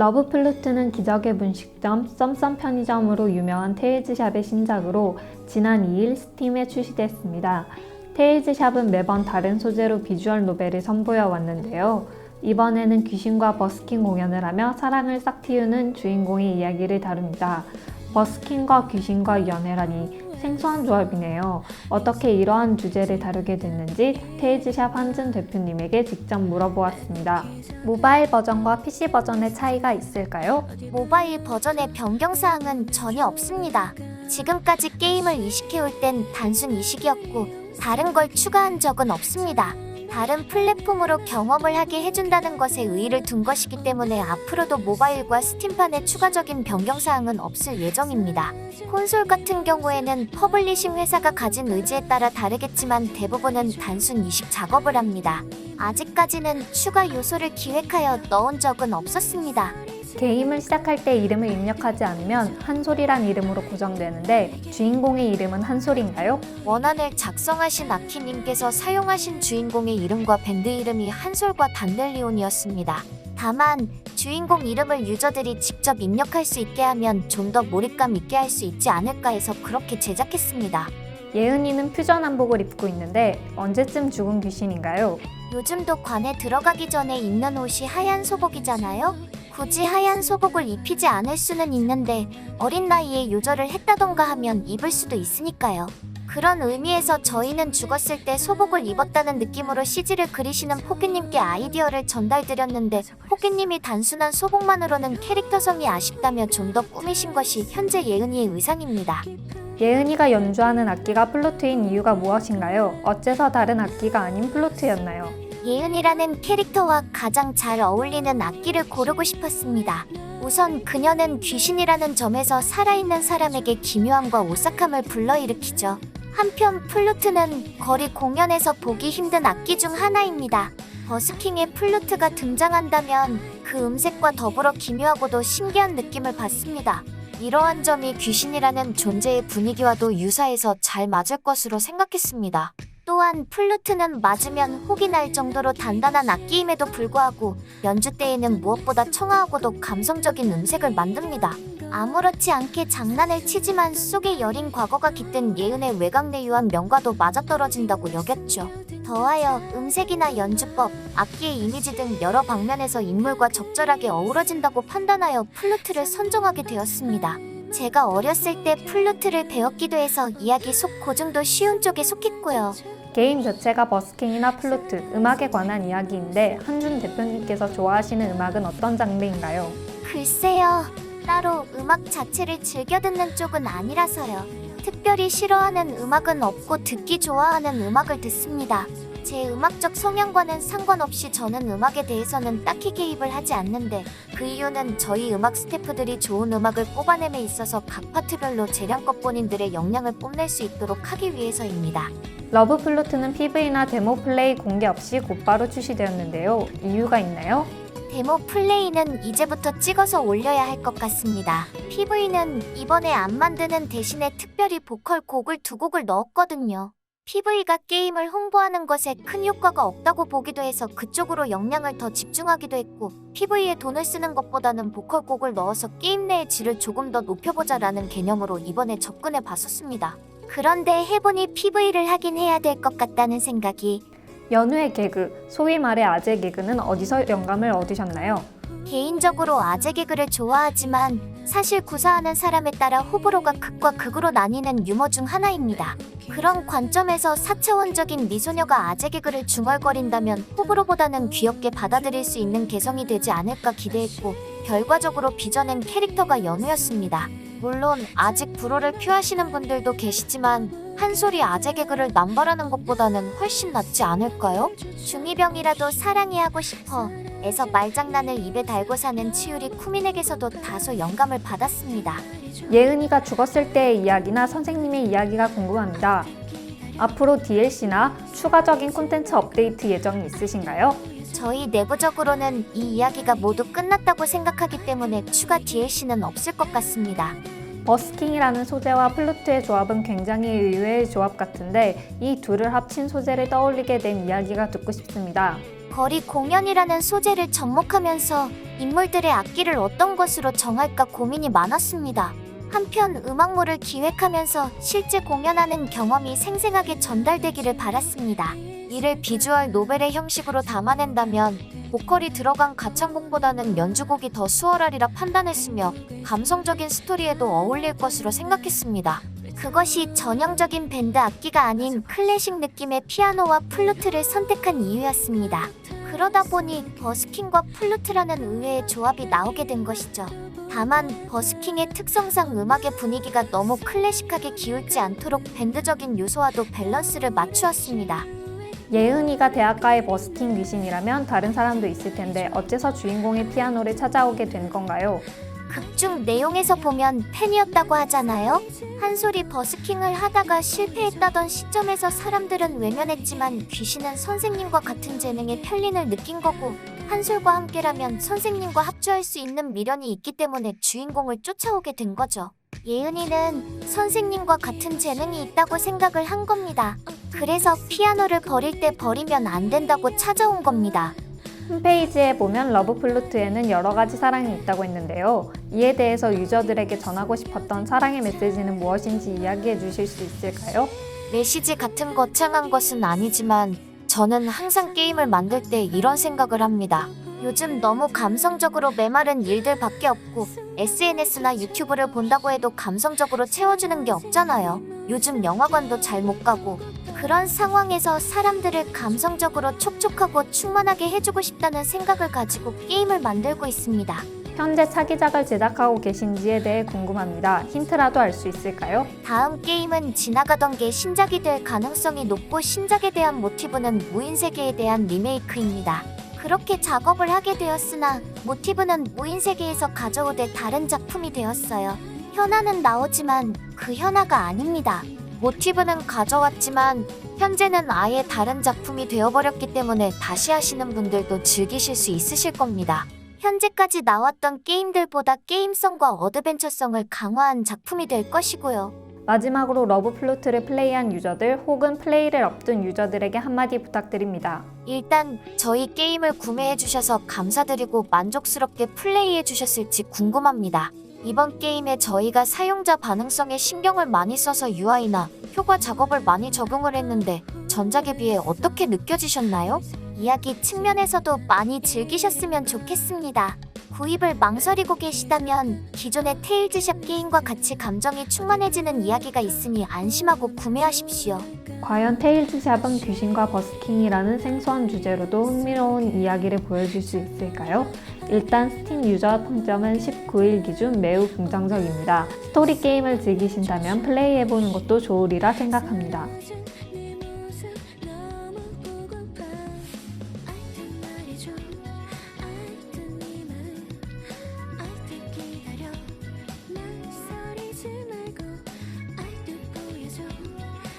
러브 플루트는 기적의 분식점 썸썸 편의점으로 유명한 테일즈샵의 신작으로 지난 2일 스팀에 출시됐습니다. 테일즈샵은 매번 다른 소재로 비주얼 노벨을 선보여 왔는데요. 이번에는 귀신과 버스킹 공연을 하며 사랑을 싹 틔우는 주인공의 이야기를 다룹니다. 버스킹과 귀신과 연애라니 생소한 조합이네요. 어떻게 이러한 주제를 다루게 됐는지 테이즈샵 한준 대표님에게 직접 물어보았습니다. 모바일 버전과 PC 버전의 차이가 있을까요? 모바일 버전의 변경사항은 전혀 없습니다. 지금까지 게임을 이식해올 땐 단순 이식이었고 다른 걸 추가한 적은 없습니다. 다른 플랫폼으로 경험을 하게 해준다는 것에 의의를 둔 것이기 때문에 앞으로도 모바일과 스팀판에 추가적인 변경사항은 없을 예정입니다. 콘솔 같은 경우에는 퍼블리싱 회사가 가진 의지에 따라 다르겠지만 대부분은 단순 이식 작업을 합니다. 아직까지는 추가 요소를 기획하여 넣은 적은 없었습니다. 게임을 시작할 때 이름을 입력하지 않으면 한솔이란 이름으로 고정되는데 주인공의 이름은 한솔인가요? 원안을 작성하신 아키님께서 사용하신 주인공의 이름과 밴드 이름이 한솔과 단델리온이었습니다. 다만 주인공 이름을 유저들이 직접 입력할 수 있게 하면 좀 더 몰입감 있게 할 수 있지 않을까 해서 그렇게 제작했습니다. 예은이는 퓨전 한복을 입고 있는데 언제쯤 죽은 귀신인가요? 요즘도 관에 들어가기 전에 입는 옷이 하얀 소복이잖아요? 굳이 하얀 소복을 입히지 않을 수는 있는데 어린 나이에 요절을 했다던가 하면 입을 수도 있으니까요. 그런 의미에서 저희는 죽었을 때 소복을 입었다는 느낌으로 CG를 그리시는 포기님께 아이디어를 전달드렸는데 포기님이 단순한 소복만으로는 캐릭터성이 아쉽다며 좀 더 꾸미신 것이 현재 예은이의 의상입니다. 예은이가 연주하는 악기가 플루트인 이유가 무엇인가요? 어째서 다른 악기가 아닌 플루트였나요? 예은이라는 캐릭터와 가장 잘 어울리는 악기를 고르고 싶었습니다. 우선 그녀는 귀신이라는 점에서 살아있는 사람에게 기묘함과 오싹함을 불러일으키죠. 한편 플루트는 거리 공연에서 보기 힘든 악기 중 하나입니다. 버스킹에 플루트가 등장한다면 그 음색과 더불어 기묘하고도 신기한 느낌을 받습니다. 이러한 점이 귀신이라는 존재의 분위기와도 유사해서 잘 맞을 것으로 생각했습니다. 또한 플루트는 맞으면 혹이 날 정도로 단단한 악기임에도 불구하고 연주 때에는 무엇보다 청아하고도 감성적인 음색을 만듭니다. 아무렇지 않게 장난을 치지만 속에 여린 과거가 깃든 예은의 외곽내 유한 명과도 맞아떨어진다고 여겼죠. 더하여 음색이나 연주법, 악기의 이미지 등 여러 방면에서 인물과 적절하게 어우러진다고 판단하여 플루트를 선정하게 되었습니다. 제가 어렸을 때 플루트를 배웠기도 해서 이야기 속 고증도 쉬운 쪽에 속했고요. 게임 자체가 버스킹이나 플루트, 음악에 관한 이야기인데 한준 대표님께서 좋아하시는 음악은 어떤 장르인가요? 글쎄요. 따로 음악 자체를 즐겨 듣는 쪽은 아니라서요. 특별히 싫어하는 음악은 없고 듣기 좋아하는 음악을 듣습니다. 제 음악적 성향과는 상관없이 저는 음악에 대해서는 딱히 개입을 하지 않는데 그 이유는 저희 음악 스태프들이 좋은 음악을 뽑아냄에 있어서 각 파트별로 재량껏 본인들의 역량을 뽐낼 수 있도록 하기 위해서입니다. 러브 플루트는 PV나 데모 플레이 공개 없이 곧바로 출시되었는데요. 이유가 있나요? 데모 플레이는 이제부터 찍어서 올려야 할 것 같습니다. PV는 이번에 안 만드는 대신에 특별히 보컬 곡을 두 곡을 넣었거든요. PV가 게임을 홍보하는 것에 큰 효과가 없다고 보기도 해서 그쪽으로 역량을 더 집중하기도 했고 PV에 돈을 쓰는 것보다는 보컬 곡을 넣어서 게임 내의 질을 조금 더 높여보자라는 개념으로 이번에 접근해 봤었습니다. 그런데 해보니 PV를 하긴 해야 될 것 같다는 생각이 연우의 개그, 소위 말해 아재 개그는 어디서 영감을 얻으셨나요? 개인적으로 아재 개그를 좋아하지만 사실 구사하는 사람에 따라 호불호가 극과 극으로 나뉘는 유머 중 하나입니다. 그런 관점에서 4차원적인 미소녀가 아재 개그를 중얼거린다면 호불호보다는 귀엽게 받아들일 수 있는 개성이 되지 않을까 기대했고 결과적으로 빚어낸 캐릭터가 연우였습니다. 물론 아직 불호를 표하시는 분들도 계시지만 한 소리 아재 개그를 남발하는 것보다는 훨씬 낫지 않을까요? 중2병이라도 사랑이 하고 싶어 에서 말장난을 입에 달고 사는 치유리 쿠민에게서도 다소 영감을 받았습니다. 예은이가 죽었을 때의 이야기나 선생님의 이야기가 궁금합니다. 앞으로 DLC나 추가적인 콘텐츠 업데이트 예정이 있으신가요? 저희 내부적으로는 이 이야기가 모두 끝났다고 생각하기 때문에 추가 DLC는 없을 것 같습니다. 버스킹이라는 소재와 플루트의 조합은 굉장히 의외의 조합 같은데 이 둘을 합친 소재를 떠올리게 된 이야기가 듣고 싶습니다. 거리 공연이라는 소재를 접목하면서 인물들의 악기를 어떤 것으로 정할까 고민이 많았습니다. 한편 음악물을 기획하면서 실제 공연하는 경험이 생생하게 전달되기를 바랐습니다. 이를 비주얼 노벨의 형식으로 담아낸다면 보컬이 들어간 가창곡보다는 연주곡이 더 수월하리라 판단했으며 감성적인 스토리에도 어울릴 것으로 생각했습니다. 그것이 전형적인 밴드 악기가 아닌 클래식 느낌의 피아노와 플루트를 선택한 이유였습니다. 그러다 보니 버스킹과 플루트라는 의외의 조합이 나오게 된 것이죠. 다만 버스킹의 특성상 음악의 분위기가 너무 클래식하게 기울지 않도록 밴드적인 요소와도 밸런스를 맞추었습니다. 예은이가 대학가의 버스킹 귀신이라면 다른 사람도 있을 텐데 어째서 주인공의 피아노를 찾아오게 된 건가요? 극중 내용에서 보면 팬이었다고 하잖아요. 한솔이 버스킹을 하다가 실패했다던 시점에서 사람들은 외면했지만 귀신은 선생님과 같은 재능에 편린을 느낀 거고 한솔과 함께라면 선생님과 합주할 수 있는 미련이 있기 때문에 주인공을 쫓아오게 된 거죠. 예은이는 선생님과 같은 재능이 있다고 생각을 한 겁니다. 그래서 피아노를 버릴 때 버리면 안 된다고 찾아온 겁니다. 홈페이지에 보면 러브 플루트에는 여러 가지 사랑이 있다고 했는데요. 이에 대해서 유저들에게 전하고 싶었던 사랑의 메시지는 무엇인지 이야기해 주실 수 있을까요? 메시지 같은 거창한 것은 아니지만 저는 항상 게임을 만들 때 이런 생각을 합니다. 요즘 너무 감성적으로 메마른 일들밖에 없고 SNS나 유튜브를 본다고 해도 감성적으로 채워주는 게 없잖아요. 요즘 영화관도 잘 못 가고 그런 상황에서 사람들을 감성적으로 촉촉하고 충만하게 해주고 싶다는 생각을 가지고 게임을 만들고 있습니다. 현재 차기작을 제작하고 계신지에 대해 궁금합니다. 힌트라도 알 수 있을까요? 다음 게임은 지나가던 게 신작이 될 가능성이 높고 신작에 대한 모티브는 무인 세계에 대한 리메이크입니다. 그렇게 작업을 하게 되었으나 모티브는 무인세계에서 가져오되 다른 작품이 되었어요. 현아는 나오지만 그 현아가 아닙니다. 모티브는 가져왔지만 현재는 아예 다른 작품이 되어버렸기 때문에 다시 하시는 분들도 즐기실 수 있으실 겁니다. 현재까지 나왔던 게임들보다 게임성과 어드벤처성을 강화한 작품이 될 것이고요. 마지막으로 러브 플루트를 플레이한 유저들 혹은 플레이를 앞둔 유저들에게 한마디 부탁드립니다. 일단 저희 게임을 구매해 주셔서 감사드리고 만족스럽게 플레이해 주셨을지 궁금합니다. 이번 게임에 저희가 사용자 반응성에 신경을 많이 써서 UI나 효과 작업을 많이 적용을 했는데 전작에 비해 어떻게 느껴지셨나요? 이야기 측면에서도 많이 즐기셨으면 좋겠습니다. 구입을 망설이고 계시다면 기존의 테일즈샵 게임과 같이 감정이 충만해지는 이야기가 있으니 안심하고 구매하십시오. 과연 테일즈샵은 귀신과 버스킹이라는 생소한 주제로도 흥미로운 이야기를 보여줄 수 있을까요? 일단 스팀 유저 평점은 19일 기준 매우 긍정적입니다. 스토리 게임을 즐기신다면 플레이해보는 것도 좋으리라 생각합니다.